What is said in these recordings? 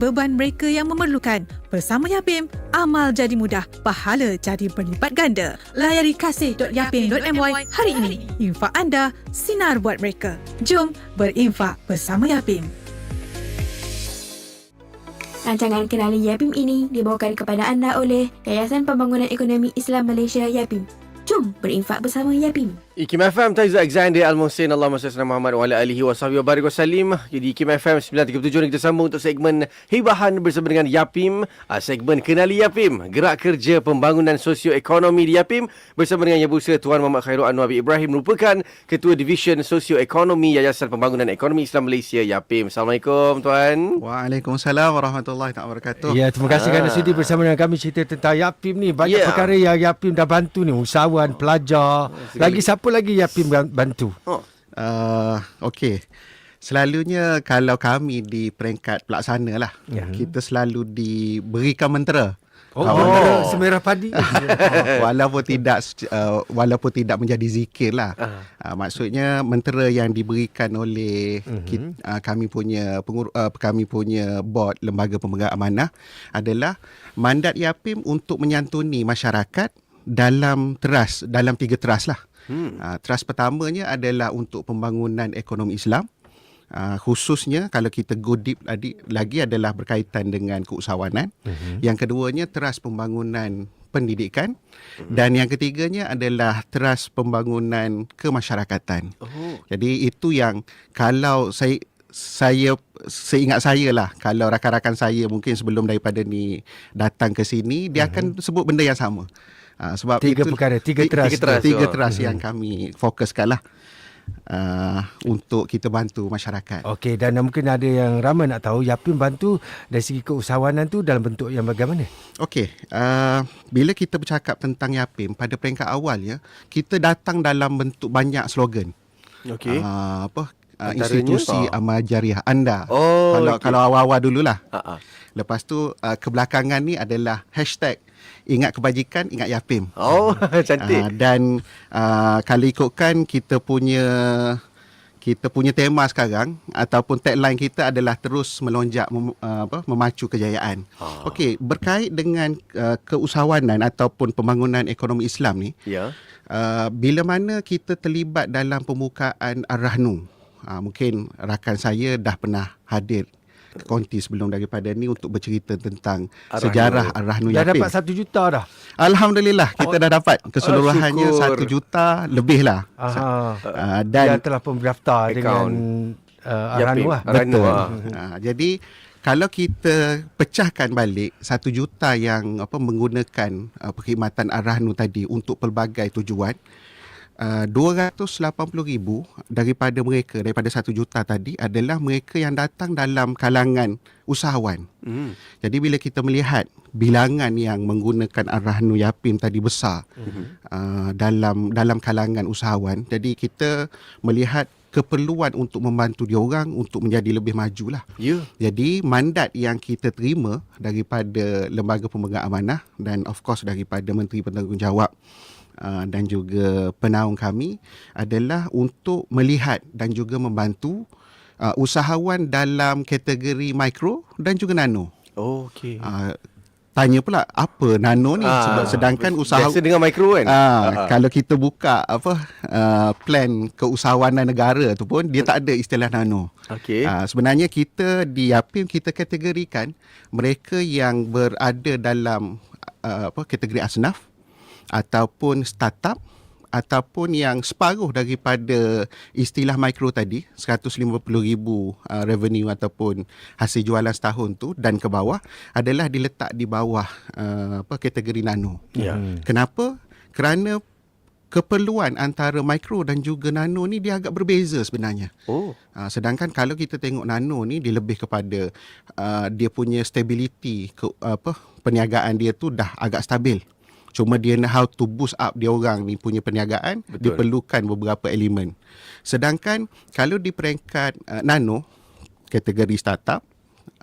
beban mereka yang memerlukan. Bersama Yapim, amal jadi mudah, pahala jadi berlipat ganda. Layari kasih.yapim.my hari ini. Infak anda, sinar buat mereka. Jom berinfak bersama Yapim. Rancangan Kenali Yapim ini dibawakan kepada anda oleh Yayasan Pembangunan Ekonomi Islam Malaysia Yapim. Jom berinfak bersama Yapim. Ikim FM Taizu Alexander Al-Muhsin Allahumma salli ala Muhammad wa ala alihi wa sahbihi wa barik wa salim. Jadi Ikim FM 937 ni kita sambung untuk segmen hibahan bersama dengan Yapim, uh, segmen Kenali Yapim, gerak kerja pembangunan sosioekonomi di Yapim bersama dengan Yang Berusaha Tuan Muhammad Khairul Anwar bin Ibrahim merupakan Ketua Division Sosioekonomi Yayasan Pembangunan Ekonomi Islam Malaysia Yapim. Assalamualaikum tuan. Waalaikumsalam warahmatullahi wabarakatuh. Ya, terima kasih kerana Ah. sudi bersama dengan kami cerita tentang Yapim ni. Banyak Ya. perkara yang Yapim dah bantu ni. Usahawan, pelajar. Lagi siapa lagi Yapim ban- bantu? Oh. Uh, Okey. Selalunya kalau kami di peringkat pelaksana lah, Ya. kita selalu diberikan mentera. Oh, oh. semerah padi. walaupun tidak uh, walaupun tidak menjadi zikir lah. Uh, maksudnya mentera yang diberikan oleh Mhm. kita, uh, kami punya pengur, uh, kami punya board lembaga pemegang amanah adalah mandat Yapim untuk menyantuni masyarakat dalam teras dalam tiga teras lah. Hmm. Uh, teras pertamanya adalah untuk pembangunan ekonomi Islam. Uh, khususnya kalau kita go deep lagi, lagi adalah berkaitan dengan keusahawanan. Mhm. Yang keduanya teras pembangunan pendidikan dan yang ketiganya adalah teras pembangunan kemasyarakatan. Oh. Jadi itu yang kalau saya saya seingat saya lah kalau rakan-rakan saya mungkin sebelum daripada ni datang ke sini dia akan sebut benda yang sama. Uh, sebab Tiga itu, perkara, tiga ti- teras. Tiga teras, tiga teras yang kami fokuskan lah uh, untuk kita bantu masyarakat. Okey, dan mungkin ada yang ramai nak tahu Yapim bantu dari segi keusahawanan tu dalam bentuk yang bagaimana? Okey, uh, bila kita bercakap tentang Yapim pada peringkat awal ya, kita datang dalam bentuk banyak slogan. Okey. Uh, apa uh, institusi amal jariah anda. Oh, kalau okey. kalau awal-awal dululah. Ah, ah. Lepas tu uh, kebelakangan ni adalah hashtag ingat kebajikan ingat Yapim. Oh, cantik. Uh, dan uh, kalau ikutkan kita punya kita punya tema sekarang ataupun tagline kita adalah terus melonjak mem, uh, apa memacu kejayaan. Ah. Okey, berkait dengan uh, keusahawanan ataupun pembangunan ekonomi Islam ni, Ya. uh, bila mana kita terlibat dalam pembukaan Ar-Rahnu. Uh, mungkin rakan saya dah pernah hadir konti sebelum daripada ni untuk bercerita tentang Ar-Rahnu. sejarah Ar-Rahnu Dah Yapim. dapat satu juta dah. Alhamdulillah kita dah dapat keseluruhannya syukur. satu juta lebih lah. Aha. Uh, Dan dan telah pun berdaftar dengan uh. Aranu lah. Aranu, betul. ah. Uh, jadi kalau kita pecahkan balik satu juta yang apa menggunakan uh, perkhidmatan Ar-Rahnu tadi untuk pelbagai tujuan Uh, 280,000 daripada mereka daripada satu juta tadi adalah mereka yang datang dalam kalangan usahawan. Hmm. Jadi bila kita melihat bilangan yang menggunakan Ar-Rahnu Yapim tadi besar Mhm. uh, dalam dalam kalangan usahawan, jadi kita melihat keperluan untuk membantu dia orang untuk menjadi lebih maju lah. Ya. Jadi mandat yang kita terima daripada Lembaga Pemegang Amanah dan of course daripada Menteri Penanggungjawab uh, dan juga penaung kami adalah untuk melihat dan juga membantu uh, usahawan dalam kategori mikro dan juga nano. Oh, okey. Uh, tanya pula apa nano ni Ah, Sebab sedangkan usaha Biasa dengan mikro kan? Ah, Ah, ah. kalau kita buka apa uh, plan keusahawanan negara tu pun dia tak ada istilah nano. Okey. Uh, sebenarnya kita di Yapim kita kategorikan mereka yang berada dalam uh, apa kategori asnaf ataupun startup ataupun yang separuh daripada istilah mikro tadi 150,000 uh, revenue ataupun hasil jualan setahun tu dan ke bawah adalah diletak di bawah uh, apa kategori nano. Ya. Kenapa? Kerana keperluan antara mikro dan juga nano ni dia agak berbeza sebenarnya. Oh. Uh, sedangkan kalau kita tengok nano ni dia lebih kepada uh, dia punya stability ke, apa perniagaan dia tu dah agak stabil. Cuma dia nak how to boost up dia orang ni punya perniagaan, Betul. dia perlukan beberapa elemen. Sedangkan kalau di peringkat uh, nano kategori startup,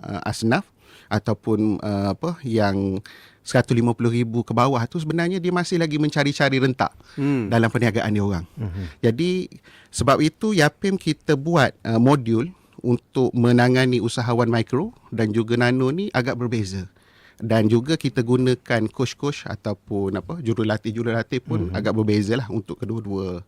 uh, asnaf ataupun uh, apa yang 150,000 ke bawah tu sebenarnya dia masih lagi mencari-cari rentak Hmm. dalam perniagaan dia orang. Mhm. Jadi sebab itu Yapim kita buat uh, modul untuk menangani usahawan mikro dan juga nano ni agak berbeza. Dan juga kita gunakan coach-coach ataupun apa jurulatih-jurulatih pun mm-hmm. agak berbeza lah untuk kedua-dua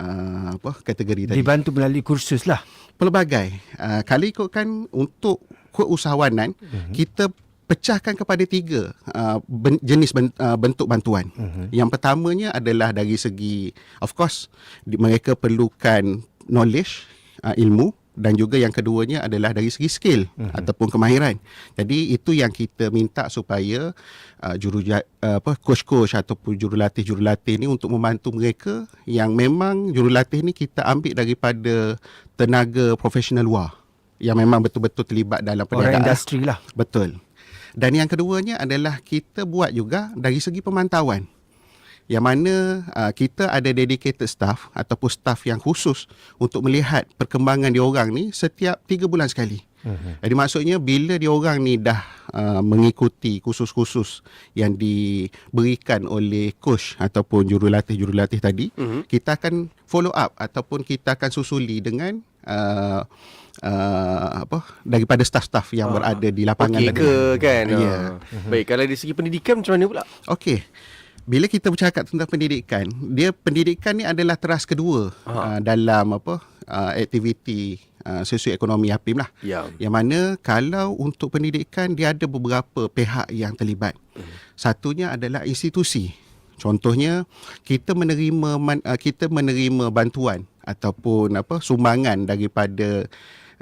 uh, apa kategori tadi. Dibantu melalui kursus lah. Pelbagai. Uh, kalau ikutkan untuk keusahawanan mm-hmm. kita pecahkan kepada tiga uh, ben, jenis ben, uh, bentuk bantuan. Uh-huh. Yang pertamanya adalah dari segi of course di, mereka perlukan knowledge uh, ilmu dan juga yang keduanya adalah dari segi skill uh-huh. ataupun kemahiran. Jadi itu yang kita minta supaya uh, juru uh, apa coach-coach ataupun jurulatih-jurulatih ni untuk membantu mereka yang memang jurulatih ni kita ambil daripada tenaga profesional luar yang memang betul-betul terlibat dalam perniagaan. Orang industri lah. Betul. Dan yang keduanya adalah kita buat juga dari segi pemantauan. Yang mana uh, kita ada dedicated staff ataupun staff yang khusus untuk melihat perkembangan diorang ni setiap tiga bulan sekali. Uh-huh. Jadi maksudnya bila diorang ni dah uh, mengikuti khusus-khusus yang diberikan oleh coach ataupun jurulatih-jurulatih tadi, uh-huh. kita akan follow up ataupun kita akan susuli dengan uh, uh, apa daripada staff-staff yang uh, berada di lapangan okay tadi. ke kan Ya. yeah. baik kalau dari segi pendidikan macam mana pula Okey. Bila kita bercakap tentang pendidikan, dia pendidikan ni adalah teras kedua uh, dalam apa uh, aktiviti uh, sosioekonomi APIM lah. ya Yang mana kalau untuk pendidikan dia ada beberapa pihak yang terlibat. Satunya adalah institusi. Contohnya kita menerima man, uh, kita menerima bantuan ataupun apa sumbangan daripada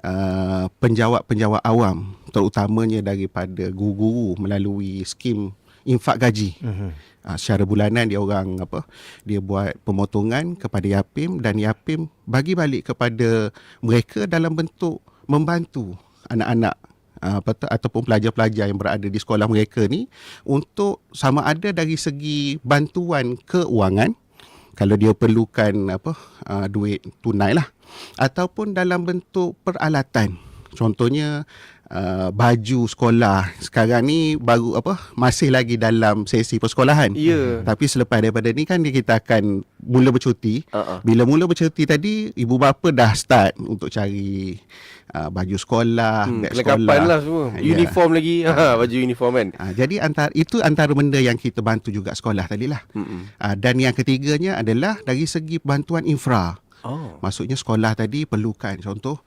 uh, penjawat-penjawat awam terutamanya daripada guru-guru melalui skim infak gaji. Uh-huh. Uh, secara bulanan dia orang apa dia buat pemotongan kepada Yapim dan Yapim bagi balik kepada mereka dalam bentuk membantu anak-anak uh, apa tu, ataupun pelajar-pelajar yang berada di sekolah mereka ni untuk sama ada dari segi bantuan keuangan kalau dia perlukan apa uh, duit tunai lah ataupun dalam bentuk peralatan contohnya uh, baju sekolah sekarang ni baru apa masih lagi dalam sesi persekolahan Ya. tapi selepas daripada ni kan kita akan mula bercuti Uh-uh. bila mula bercuti tadi ibu bapa dah start untuk cari uh, baju sekolah hmm, beg sekolah lah semua Ya. uniform lagi ha, baju uniform kan Ah, jadi antara itu antara benda yang kita bantu juga sekolah tadi lah. Mm-mm. Ah, dan yang ketiganya adalah dari segi bantuan infra. oh Maksudnya sekolah tadi perlukan contoh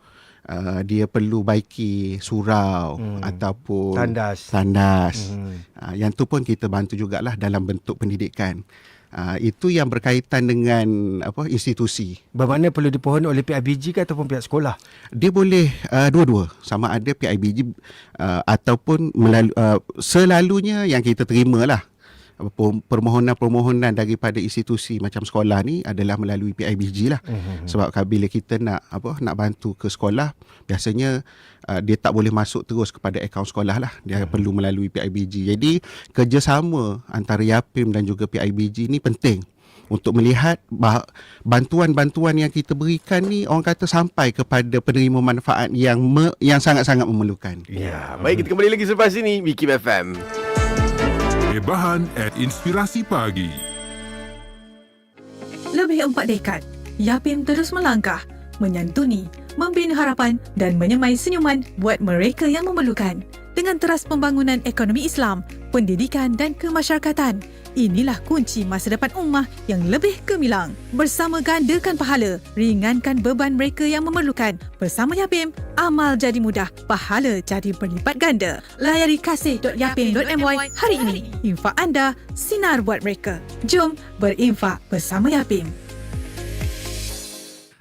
uh, dia perlu baiki surau Hmm. ataupun Tandas. tandas. Hmm. Uh, yang tu pun kita bantu jugalah dalam bentuk pendidikan. Uh, itu yang berkaitan dengan apa institusi. Bermakna perlu dipohon oleh PIBG ke ataupun pihak sekolah? Dia boleh uh, dua-dua sama ada PIBG uh, ataupun melalu, uh, selalunya yang kita terima lah permohonan-permohonan daripada institusi macam sekolah ni adalah melalui PIBG lah. Mhm. Sebab kalau bila kita nak apa nak bantu ke sekolah biasanya uh, dia tak boleh masuk terus kepada akaun sekolah lah. Dia Hmm. perlu melalui PIBG. Jadi kerjasama antara YAPIM dan juga PIBG ni penting untuk melihat bantuan-bantuan yang kita berikan ni orang kata sampai kepada penerima manfaat yang me, yang sangat-sangat memerlukan. Ya, baik kita kembali lagi selepas ini Bikim FM. Hebahan at Inspirasi Pagi. Lebih empat dekad, Yapim terus melangkah, menyantuni, membina harapan dan menyemai senyuman buat mereka yang memerlukan. Dengan teras pembangunan ekonomi Islam, pendidikan dan kemasyarakatan, inilah kunci masa depan ummah yang lebih gemilang. Bersama gandakan pahala, ringankan beban mereka yang memerlukan. Bersama Yapim, amal jadi mudah, pahala jadi berlipat ganda. Layari kasih.yapim.my hari ini. Infak anda, sinar buat mereka. Jom berinfak bersama Yapim.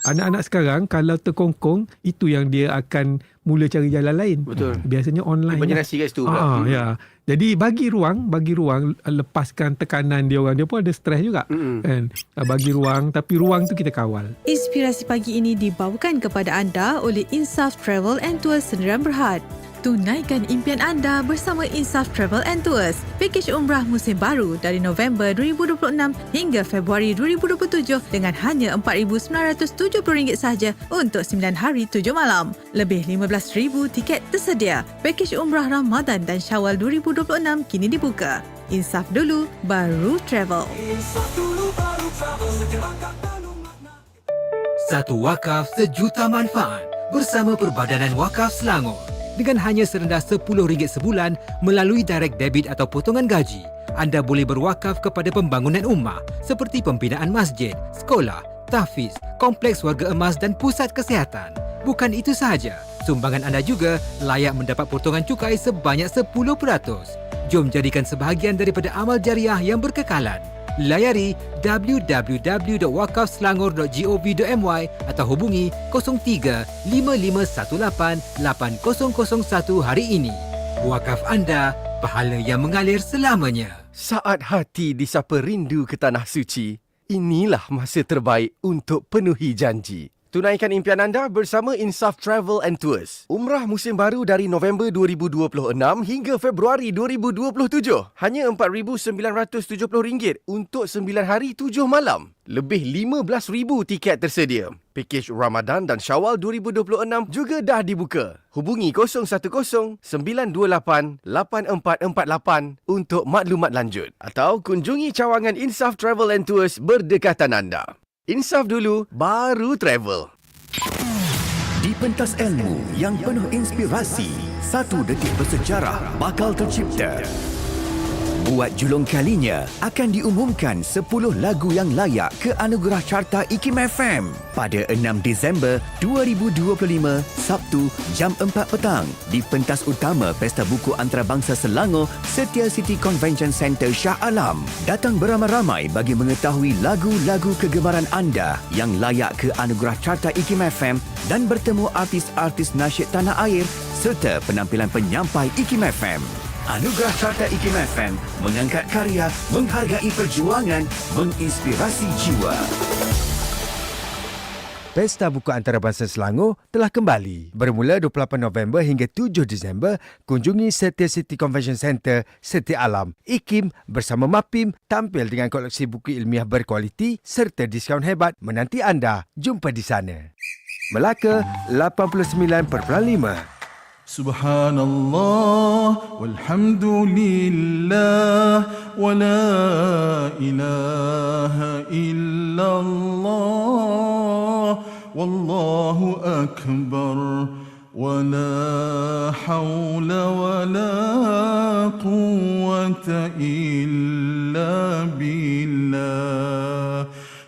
Anak-anak sekarang kalau terkongkong itu yang dia akan mula cari jalan lain. Betul. Biasanya online. Banyak je. nasi kat situ pula. Ah, ya. Jadi bagi ruang, bagi ruang uh, lepaskan tekanan dia orang. Dia pun ada stres juga. Mm-mm. Kan? Uh, Bagi ruang tapi ruang tu kita kawal. Inspirasi pagi ini dibawakan kepada anda oleh Insaf Travel and Tours Sendirian Berhad. Tunaikan impian anda bersama Insaf Travel and Tours. Pakej umrah musim baru dari November 2026 hingga Februari 2027 dengan hanya RM4,970 sahaja untuk 9 hari 7 malam. Lebih 15,000 tiket tersedia. Pakej umrah Ramadan dan Syawal 2026 kini dibuka. Insaf dulu, baru travel. Satu wakaf sejuta manfaat bersama Perbadanan Wakaf Selangor. Dengan hanya serendah RM10 sebulan melalui direct debit atau potongan gaji, anda boleh berwakaf kepada pembangunan ummah seperti pembinaan masjid, sekolah, tahfiz, kompleks warga emas dan pusat kesihatan. Bukan itu sahaja, sumbangan anda juga layak mendapat potongan cukai sebanyak 10%. Jom jadikan sebahagian daripada amal jariah yang berkekalan. Layari www.wakafselangor.gov.my atau hubungi 03 5518 8001 hari ini. Wakaf anda, pahala yang mengalir selamanya. Saat hati disapa rindu ke tanah suci, inilah masa terbaik untuk penuhi janji. Tunaikan impian anda bersama Insaf Travel and Tours. Umrah musim baru dari November 2026 hingga Februari 2027. Hanya RM4,970 untuk 9 hari 7 malam. Lebih 15,000 tiket tersedia. Pakej Ramadan dan Syawal 2026 juga dah dibuka. Hubungi 010-928-8448 untuk maklumat lanjut. Atau kunjungi cawangan Insaf Travel and Tours berdekatan anda. Insaf dulu, baru travel. Di pentas ilmu yang penuh inspirasi, satu detik bersejarah bakal tercipta. Buat julung kalinya, akan diumumkan 10 lagu yang layak ke anugerah carta IKIM FM pada 6 Disember 2025, Sabtu jam 4 petang di pentas utama Pesta Buku Antarabangsa Selangor, Setia City Convention Centre Shah Alam. Datang beramai-ramai bagi mengetahui lagu-lagu kegemaran anda yang layak ke anugerah carta IKIM FM dan bertemu artis-artis nasyid tanah air serta penampilan penyampai IKIM FM. Anugerah Carta IKIM FM mengangkat karya, menghargai perjuangan, menginspirasi jiwa. Pesta Buku Antarabangsa Selangor telah kembali. Bermula 28 November hingga 7 Disember, kunjungi Setia City Convention Centre, Setia Alam. IKIM bersama MAPIM tampil dengan koleksi buku ilmiah berkualiti serta diskaun hebat menanti anda. Jumpa di sana. Melaka 89.5 سبحان الله والحمد لله ولا إله إلا الله والله أكبر ولا حول ولا قوة إلا بالله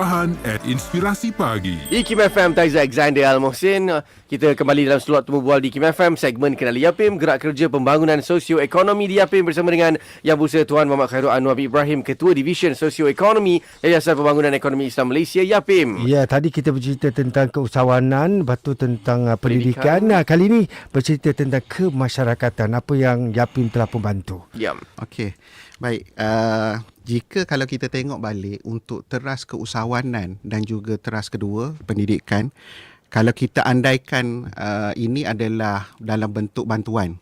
Kebahan at Inspirasi Pagi. IKIM FM Taiza Alexander Al-Mohsin. Kita kembali dalam slot Temu Bual di IKIM FM. Segmen Kenali Yapim. Gerak kerja pembangunan sosioekonomi di Yapim bersama dengan Yang Berusaha Tuan Muhammad Khairul Anwar Ibrahim. Ketua Division Sosioekonomi Yayasan Pembangunan Ekonomi Islam Malaysia Yapim. Ya, tadi kita bercerita tentang keusahawanan, batu tentang uh, pendidikan. Nah, kali ini bercerita tentang kemasyarakatan, apa yang Yapim telah membantu. Ya. Okey. Baik, uh, jika kalau kita tengok balik untuk teras keusahawanan dan juga teras kedua pendidikan, kalau kita andaikan uh, ini adalah dalam bentuk bantuan,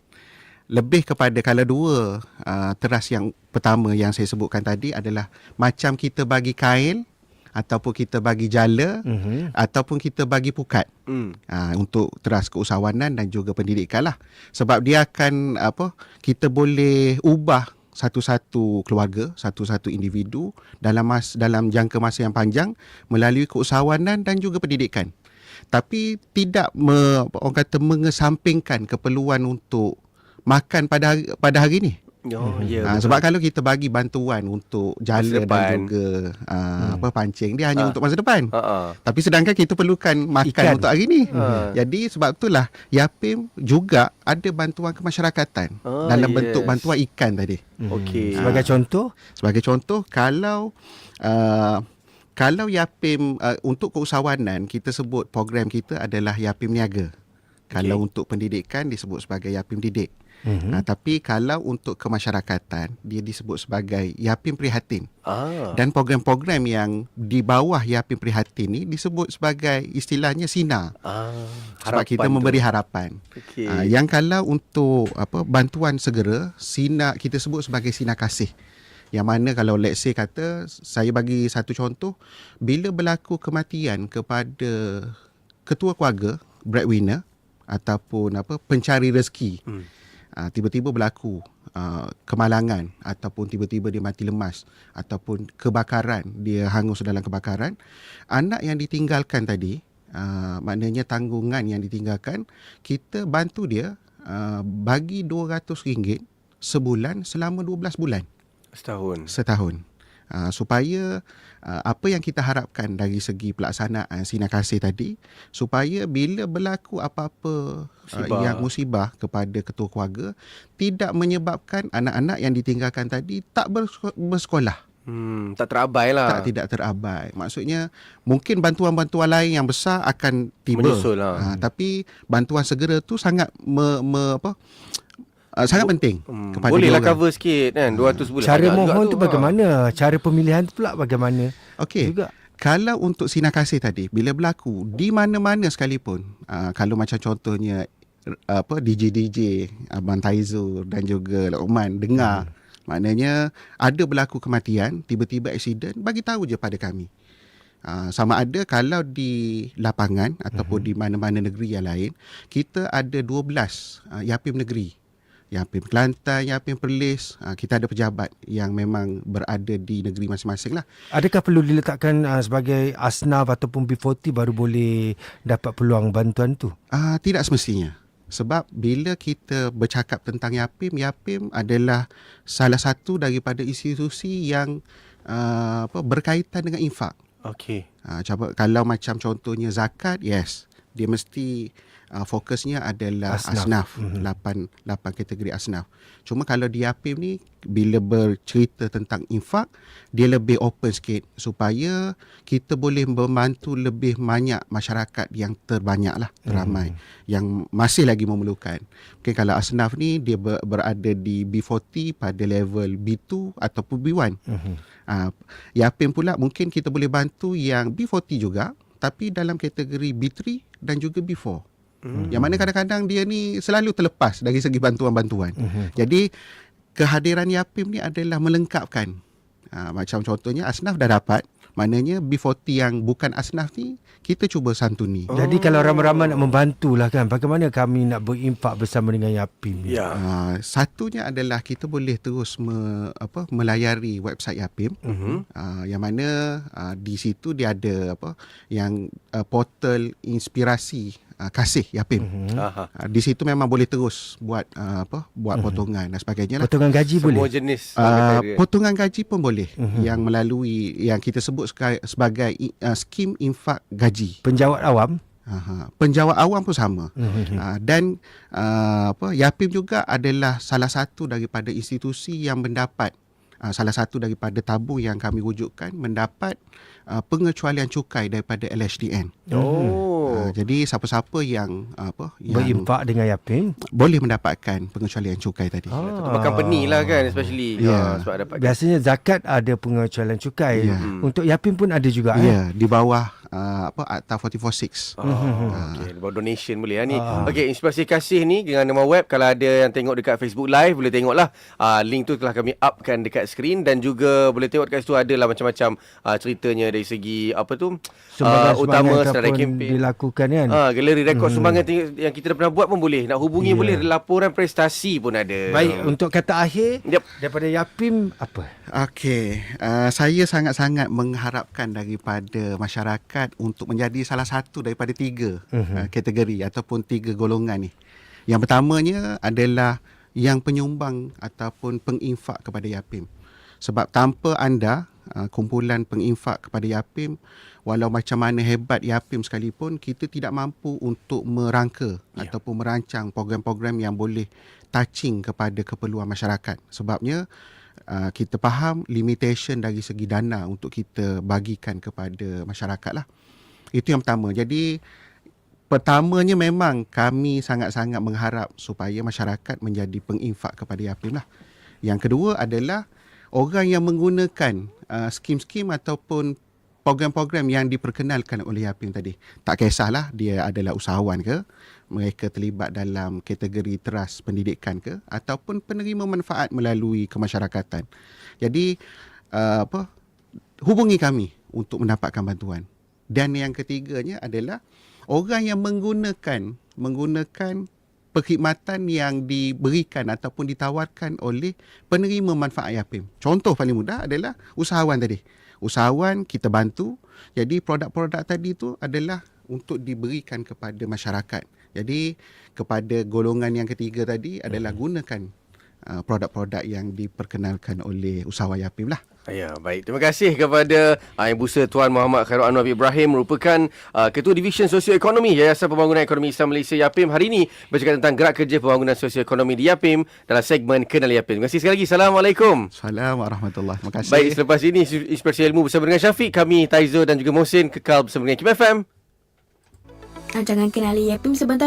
lebih kepada kalau dua uh, teras yang pertama yang saya sebutkan tadi adalah macam kita bagi kail ataupun kita bagi jala Mhm. ataupun kita bagi pukat Hmm. ha, untuk teras keusahawanan dan juga pendidikan lah sebab dia akan apa kita boleh ubah satu-satu keluarga, satu-satu individu dalam mas, dalam jangka masa yang panjang melalui keusahawanan dan juga pendidikan. Tapi tidak me, orang kata mengesampingkan keperluan untuk makan pada hari, pada hari ini. Oh, ya. Ha, betul. sebab kalau kita bagi bantuan untuk jala Masa depan. dan juga uh, apa pancing dia hanya Ah. untuk masa depan. Ha ah. Tapi sedangkan kita perlukan makan Ikan. untuk hari ni. Ha. Jadi sebab itulah Yapim juga ada bantuan kemasyarakatan Ah, dalam yes. bentuk bantuan ikan tadi. Okey. Sebagai contoh, Sebagai contoh kalau uh, kalau Yapim uh, untuk keusahawanan kita sebut program kita adalah Yapim Niaga. Kalau untuk pendidikan disebut sebagai Yapim Didik. Mm-hmm. Uh, tapi kalau untuk kemasyarakatan dia disebut sebagai Yapim Prihatin. Ah. Dan program-program yang di bawah Yapim Prihatin ni disebut sebagai istilahnya SINA. ah, Sebab kita tu. memberi harapan. Okey. Uh, yang kalau untuk apa bantuan segera SINA kita sebut sebagai SINA kasih. Yang mana kalau let's say kata saya bagi satu contoh bila berlaku kematian kepada ketua keluarga breadwinner ataupun apa pencari rezeki. Hmm. Uh, tiba-tiba berlaku uh, kemalangan ataupun tiba-tiba dia mati lemas ataupun kebakaran dia hangus dalam kebakaran anak yang ditinggalkan tadi uh, maknanya tanggungan yang ditinggalkan kita bantu dia uh, bagi RM200 sebulan selama 12 bulan Setahun. setahun uh, supaya uh, apa yang kita harapkan dari segi pelaksanaan Sina Kasih tadi supaya bila berlaku apa-apa uh, Musibah. yang musibah kepada ketua keluarga tidak menyebabkan anak-anak yang ditinggalkan tadi tak bersekolah Hmm, tak terabai lah. tak tidak terabai maksudnya mungkin bantuan-bantuan lain yang besar akan tiba Menyusul lah. uh, tapi bantuan segera tu sangat me, me apa uh, sangat penting Hmm, kepada boleh lah cover sikit kan 200 bulan. Cara mohon tu ha. bagaimana? Cara pemilihan tu pula bagaimana? Okey. Juga. Kalau untuk Sina Kasih tadi bila berlaku di mana-mana sekalipun uh, kalau macam contohnya uh, apa DJ-DJ Abang Taizu dan juga Luqman dengar hmm. maknanya ada berlaku kematian tiba-tiba aksiden bagi tahu je pada kami. Uh, sama ada kalau di lapangan ataupun di mana-mana negeri yang lain kita ada 12 uh, yapim negeri Yapim Kelantan, Yapim Perlis, uh, kita ada pejabat yang memang berada di negeri masing-masing lah. Adakah perlu diletakkan uh, sebagai asnaf ataupun B40 baru boleh dapat peluang bantuan tu? Ah, tidak semestinya. Sebab bila kita bercakap tentang Yapim, Yapim adalah salah satu daripada institusi yang uh, apa berkaitan dengan infak. Okey. Uh, cuba, kalau macam contohnya zakat, yes, dia mesti uh, fokusnya adalah Asnaf. asnaf, asnaf. lapan lapan kategori asnaf. Cuma kalau di Yapim ni bila bercerita tentang infak, dia lebih open sikit supaya kita boleh membantu lebih banyak masyarakat yang terbanyak lah, teramai yang masih lagi memerlukan. Mungkin kalau asnaf ni dia ber, berada di B40 pada level B2 ataupun B1. Mhm. Uh, Yapim pula mungkin kita boleh bantu yang B40 juga tapi dalam kategori B3 dan juga B4. Hmm. Yang mana kadang-kadang dia ni selalu terlepas dari segi bantuan-bantuan. Mhm. Jadi kehadiran Yapim ni adalah melengkapkan. Uh, macam contohnya Asnaf dah dapat, maknanya B40 yang bukan Asnaf ni kita cuba santuni. Oh. Jadi kalau ramai-ramai nak membantu lah kan, bagaimana kami nak berinfak bersama dengan Yapim ni? Ya. Uh, satunya adalah kita boleh terus me, apa melayari website Yapim. Mhm. Uh, yang mana uh, di situ dia ada apa yang uh, portal inspirasi uh, kasih Yapim. Mhm. Aha. Uh, di situ memang boleh terus buat uh, apa buat Mhm. potongan dan sebagainya lah. Potongan gaji Semua boleh? jenis Uh, potongan gaji pun boleh Mhm. yang melalui yang kita sebut sebagai, sebagai uh, skim infak gaji. Penjawat awam? Aha. Penjawat awam pun sama. Mhm. Uh, dan uh, apa Yapim juga adalah salah satu daripada institusi yang mendapat uh, salah satu daripada tabung yang kami wujudkan mendapat uh, pengecualian cukai daripada LHDN. Oh. Uh, jadi siapa-siapa yang uh, apa yang Berinfak dengan Yapim? boleh mendapatkan pengecualian cukai tadi. Ah. Untuk company lah kan especially. Ya. Ha, sebab dapat Biasanya zakat ada pengecualian cukai. Ya. Untuk Yapim pun ada juga. Ya, Eh? yeah, di bawah uh, apa Akta 446. Oh, okay. Buat donation boleh lah ni. Ah. Okey, inspirasi kasih ni dengan nama web kalau ada yang tengok dekat Facebook Live boleh tengoklah. Uh, link tu telah kami upkan dekat skrin dan juga boleh tengok dekat situ adalah macam-macam uh, ceritanya dari segi apa tu? Uh, utama senarai kempen. dilakukan kan? Ah, galeri rekod Hmm. sumbangan ting- yang kita dah pernah buat pun boleh. Nak hubungi Ya. boleh. Laporan prestasi pun ada. Baik, untuk kata akhir Yep. daripada Yapim apa? Okey, uh, saya sangat-sangat mengharapkan daripada masyarakat untuk menjadi salah satu daripada tiga Mhm. uh, kategori ataupun tiga golongan ni. Yang pertamanya adalah yang penyumbang ataupun penginfak kepada Yapim. Sebab tanpa anda uh, kumpulan penginfak kepada Yapim walau macam mana hebat Yapim sekalipun kita tidak mampu untuk merangka Ya. ataupun merancang program-program yang boleh touching kepada keperluan masyarakat. Sebabnya uh, kita faham limitation dari segi dana untuk kita bagikan kepada masyarakat lah. Itu yang pertama. Jadi pertamanya memang kami sangat-sangat mengharap supaya masyarakat menjadi penginfak kepada Yapim lah. Yang kedua adalah orang yang menggunakan uh, skim-skim ataupun program-program yang diperkenalkan oleh Yapim tadi. Tak kisahlah dia adalah usahawan ke, mereka terlibat dalam kategori teras pendidikan ke ataupun penerima manfaat melalui kemasyarakatan. Jadi uh, apa hubungi kami untuk mendapatkan bantuan. Dan yang ketiganya adalah orang yang menggunakan menggunakan perkhidmatan yang diberikan ataupun ditawarkan oleh penerima manfaat Yapim. Contoh paling mudah adalah usahawan tadi. Usahawan kita bantu. Jadi produk-produk tadi tu adalah untuk diberikan kepada masyarakat. Jadi kepada golongan yang ketiga tadi adalah gunakan uh, produk-produk yang diperkenalkan oleh usahawan Yapim lah. Ya, baik. Terima kasih kepada uh, Yang Busa Tuan Muhammad Khairul Anwar Ibrahim merupakan uh, Ketua Division Sosioekonomi Yayasan Pembangunan Ekonomi Islam Malaysia YAPIM hari ini bercakap tentang gerak kerja pembangunan sosioekonomi di YAPIM dalam segmen Kenal YAPIM. Terima kasih sekali lagi. Assalamualaikum. Assalamualaikum warahmatullahi Terima kasih. Baik, selepas ini Inspirasi Ilmu bersama dengan Syafiq, kami Taizo dan juga Mohsin kekal bersama dengan Kim FM. Rancangan Kenali Yapim sebentar